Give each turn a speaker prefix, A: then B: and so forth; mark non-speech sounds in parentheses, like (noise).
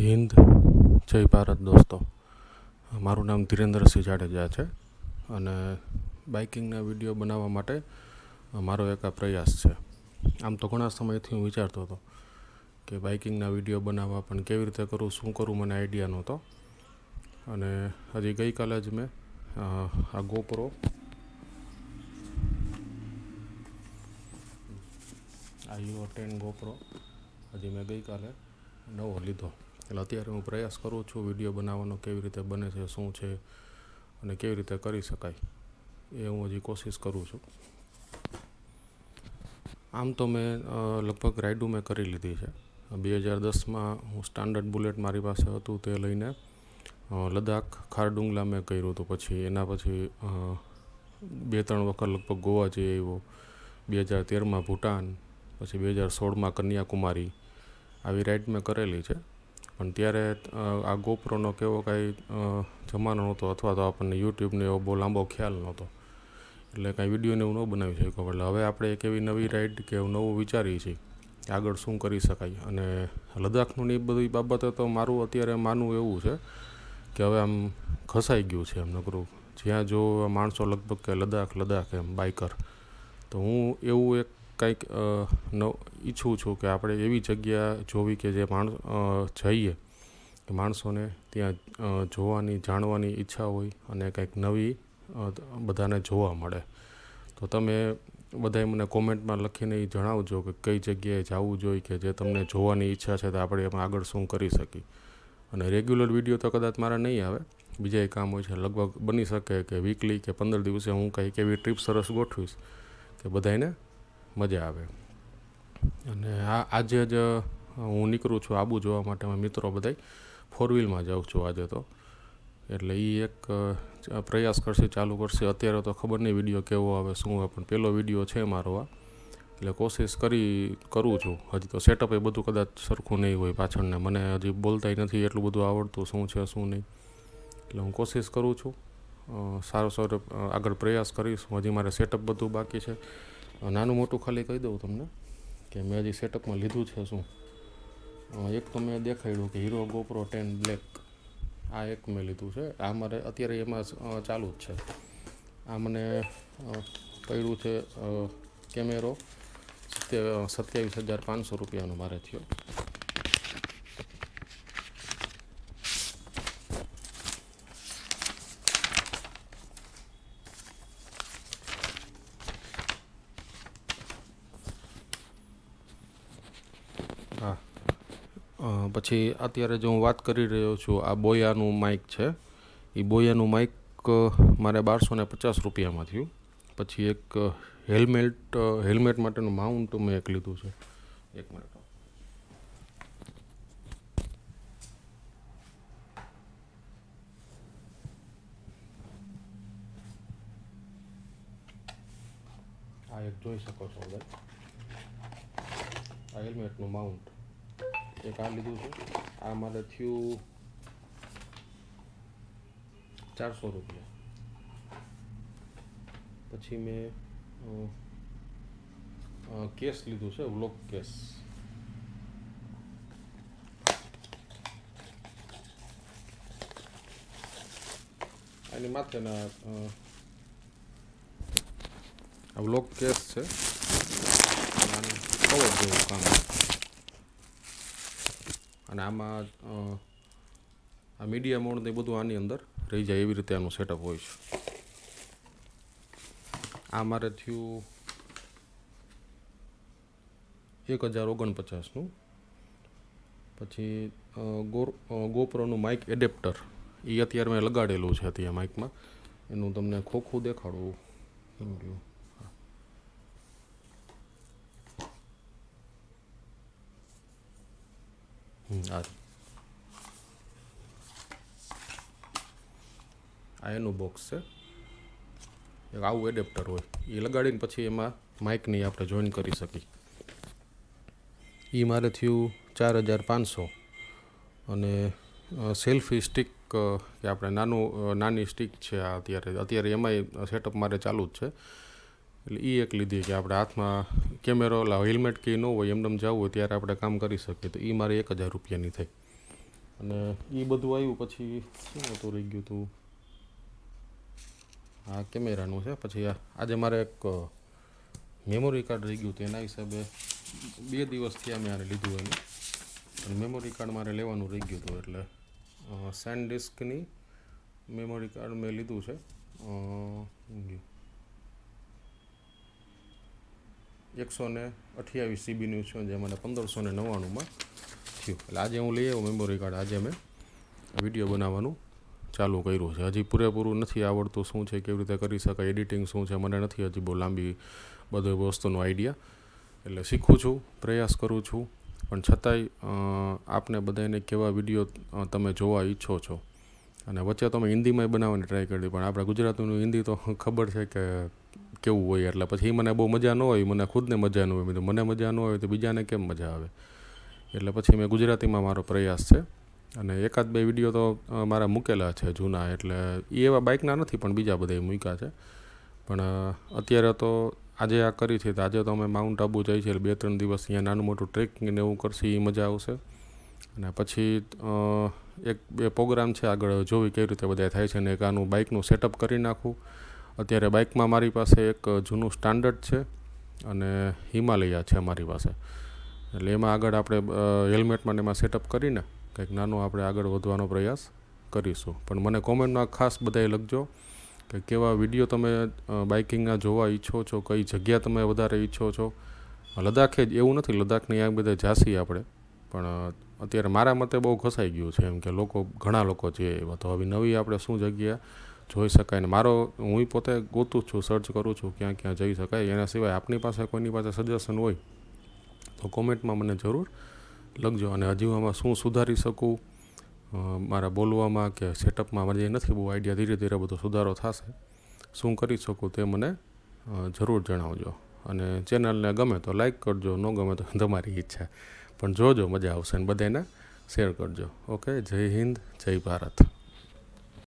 A: હિન્દ. જય ભારત દોસ્તો. મારું નામ ધીરેન્દ્રસિંહ જાડેજા છે અને બાઇકિંગના વીડિયો બનાવવા માટે મારો એક આ પ્રયાસ છે. આમ તો ઘણા સમયથી હું વિચારતો હતો કે બાઇકિંગના વીડિયો બનાવવા પણ કેવી રીતે કરું, શું કરું, મને આઈડિયા નહોતો. અને હજી ગઈકાલે જ મેં આ ગોપરો આ યુઓ ટેન ગોપરો. હજી મેં ગઈકાલે નવો લીધો. એટલે અત્યારે હું પ્રયાસ કરું છું વીડિયો બનાવવાનો કેવી રીતે બને છે, શું છે અને કેવી રીતે કરી શકાય એ હું હજી કોશિશ કરું છું. આમ તો મેં લગભગ રાઇડું મેં કરી લીધી છે. બે હજાર દસમાં હું સ્ટાન્ડર્ડ બુલેટ મારી પાસે હતું તે લઈને લદ્દાખ ખારડુંગલા મેં કર્યું હતું. પછી એના પછી બે ત્રણ વખત લગભગ ગોવા જઈ આવ્યો. બે હજાર તેરમાં ભૂટાન, પછી બે હજાર સોળમાં કન્યાકુમારી. આવી રાઈડ મેં કરેલી છે. પણ ત્યારે આ ગોપ્રોનો કેવો કાંઈ જમાનો નહોતો અથવા તો આપણને યુટ્યુબને એવો બહુ લાંબો ખ્યાલ નહોતો. એટલે કાંઈ વિડીયોને એવું ન બનાવી શક્યો. એટલે હવે આપણે એક એવી નવી રાઈડ કે એવું નવું વિચારીએ છીએ કે આગળ શું કરી શકાય. અને લદ્દાખનું એ બધી બાબતે તો મારું અત્યારે માનવું એવું છે કે હવે આમ ઘસાઈ ગયું છે એમ નકરું. જ્યાં જો માણસો લગભગ કે લદ્દાખ લદ્દાખ એમ બાઇકર તો હું એવું એક કંઈક ન ઈચ્છું છું કે આપણે એવી જગ્યા જોવી કે જે માણસ જઈએ. કે માણસોને ત્યાં જોવાની, જાણવાની ઈચ્છા હોય અને કંઈક નવી બધાને જોવા મળે. તો તમે બધાએ મને કોમેન્ટમાં લખીને એ જણાવજો કે કઈ જગ્યાએ જવું જોઈએ કે જે તમને જોવાની ઈચ્છા છે તો આપણે એમાં આગળ શું કરી શકીએ. અને રેગ્યુલર વીડિયો તો કદાચ મારા નહીં આવે. બીજા કામ હોય છે, લગભગ બની શકે કે વીકલી કે પંદર દિવસે હું કંઈક એવી ટ્રીપ સરસ ગોઠવીશ કે બધાને મજા આવે. અને આ, આજે જ હું નીકળું છું આબુ જોવા માટે, અમે મિત્રો બધાય ફોર વ્હીલમાં જાઉં છું આજે તો. એટલે એ એક પ્રયાસ કરશે, ચાલુ કરશે. અત્યારે તો ખબર નહીં વીડિયો કેવો આવે, શું આવે, પણ પહેલો વીડિયો છે મારો આ. એટલે કોશિશ કરી, કરું છું. હજી તો સેટઅપ એ બધું કદાચ સરખું નહીં હોય પાછળને. મને હજી બોલતાય નથી એટલું બધું આવડતું, શું છે, શું નહીં. એટલે હું કોશિશ કરું છું. સારો સારો આગળ પ્રયાસ કરીશ. હજી મારે સેટઅપ બધું બાકી છે. નાનું મોટું ખાલી કહી દઉં તમને કે મેં હજી સેટઅપમાં લીધું છે શું. એક તો મેં દેખાડ્યું કે હીરો ગોપ્રો ટેન બ્લેક. આ એક મેં લીધું છે. આ મારે અત્યારે એમાં ચાલુ જ છે. આ મને પડ્યું છે કેમેરો. સત્યા સત્યાવીસ હજાર પાંચસો રૂપિયાનો મારે થયો હા અ, પછી અત્યારે જો હું વાત કરી રહ્યો છું, આ બોયાનું માઇક છે. એ બોયાનું માઇક મારે બારસો ને પચાસ રૂપિયામાં થયું. પછી એક હેલ્મેટ હેલ્મેટ માટેનું માઉન્ટ મેં એક લીધું છે. એક મિનિટ આ એક જોઈ શકો છો બધા. આ હેલ્મેટનું માઉન્ટ એક આ લીધું છે. આ મારે થયું ચારસો રૂપિયા. પછી મેં કેસ લીધું છે વ્લોક કેસ. એની માથેના આ વ્લોક કેસ છે. અને આમાં આ મીડિયા મોડ ને બધું આની અંદર રહી જાય એવી રીતે આનું સેટઅપ હોય છે. આ મારે થયું એક હજાર ઓગણપચાસનું. પછી ગોર ગોપ્રોનું માઇક એડેપ્ટર એ અત્યારે મેં લગાડેલું છે અત્યારે માઇકમાં એનું તમને ખોખું દેખાડું. એમ યુ. આ એનું બોક્સ છે. એક આવું એડેપ્ટર હોય. એ લગાડીને પછી એમાં માઇકની આપણે જોઈન કરી શકીએ. એ મારે થયું ચાર હજાર પાંચસો. અને સેલ્ફી સ્ટિક કે આપણે નાનું નાની સ્ટિક છે આ અત્યારે. અત્યારે એમાંય સેટઅપ મારે ચાલુ જ છે. એટલે એ એક લીધી કે આપણે હાથમાં કેમેરો લાવ હેલ્મેટ કે ન હોય એમને જવું હોય ત્યારે આપણે કામ કરી શકીએ. તો એ મારે એક હજાર રૂપિયાની થઈ. અને એ બધું આવ્યું પછી શું હતું રહી ગયું હતું આ કેમેરાનું છે, પછી આજે મારે એક મેમોરી કાર્ડ રહી ગયું હતું એના હિસાબે. બે દિવસ અમે આને લીધું એનું. અને મેમોરી કાર્ડ મારે લેવાનું રહી ગયું હતું એટલે સેન્ડ ડિસ્કની મેમોરી કાર્ડ મેં લીધું છે અ, શું ગયું એકસો ને અઠ્યાવીસ સીબીનું છે, જે મને પંદરસો ને નવ્વાણુંમાં થયું. એટલે આજે હું લઈ આવ્યો મેમોરી કાર્ડ આજે મેં વીડિયો બનાવવાનું ચાલુ કર્યું છે. હજી પૂરેપૂરું નથી આવડતું શું છે, કેવી રીતે કરી શકાય એડિટિંગ શું છે, મને નથી હજી બહુ લાંબી બધો વસ્તુનો આઈડિયા એટલે શીખું છું, પ્રયાસ કરું છું. પણ છતાંય આપને બધાને કેવા વીડિયો તમે જોવા ઈચ્છો છો. અને વચ્ચે તમે હિન્દીમાં બનાવવાની ટ્રાય કરી, પણ આપણે ગુજરાતીનું હિન્દી તો ખબર છે કે કેવું હોય એટલે પછી મને બહુ મજા ન હોય મને ખુદને મજા ન હોય. મને મજા ન હોય તો બીજાને કેમ મજા આવે? એટલે પછી મેં ગુજરાતીમાં મારો પ્રયાસ છે. અને એકાદ બે વીડિયો તો મારા મૂકેલા છે જૂના, એટલે એ એવા બાઇકના નથી, પણ બીજા બધા મૂક્યા છે. પણ અત્યારે તો આજે આ કરી છે, તો આજે તો અમે માઉન્ટ આબુ જઈ છે બે ત્રણ દિવસ અહીંયા નાનું મોટું ટ્રેકિંગ ને એવું કરશે એ મજા આવશે. અને પછી એક બે પ્રોગ્રામ છે આગળ, જોવી કેવી રીતે બધા થાય છે ને એક આનું બાઇકનું સેટઅપ કરી નાખું. અત્યારે બાઇકમાં મારી પાસે એક જૂનું સ્ટાન્ડર્ડ છે અને હિમાલયા છે મારી પાસે. એટલે એમાં આગળ આપણે હેલ્મેટમાં એમાં સેટઅપ કરીને કંઈક નાનો આપણે આગળ વધવાનો પ્રયાસ કરીશું. પણ મને કોમેન્ટમાં ખાસ બધાએ લખજો કે કેવા વીડિયો તમે બાઇકિંગના જોવા ઈચ્છો છો, કઈ જગ્યા તમે વધારે ઈચ્છો છો? લદ્દાખે જ એવું નથી, લદ્દાખની આ બધા જાસી આપણે. પણ અત્યારે મારા મતે બહુ ઘસાઈ ગયું છે એમ કે લોકો, ઘણા લોકો છે એવા તો હવે નવી આપણે શું જગ્યા જોઈ શકાય ને મારો, હું પોતે ગોતું જ છું સર્ચ કરું છું ક્યાં ક્યાં જઈ શકાય. એના સિવાય આપની પાસે કોઈની પાસે સજેશન હોય તો કોમેન્ટમાં મને જરૂર લખજો અને હજી આમાં શું સુધારી શકું મારા બોલવામાં કે સેટઅપમાં મને નથી, બહુ આઈડિયા ધીરે ધીરે બધો સુધારો થશે. શું કરી શકું તે મને જરૂર જણાવજો. અને ચેનલને ગમે તો લાઈક કરજો, ન ગમે તો (laughs) તમારી ઈચ્છા. પણ જોજો, મજા આવશે અને બધાને શેર કરજો. ઓકે જય હિન્દ, જય ભારત.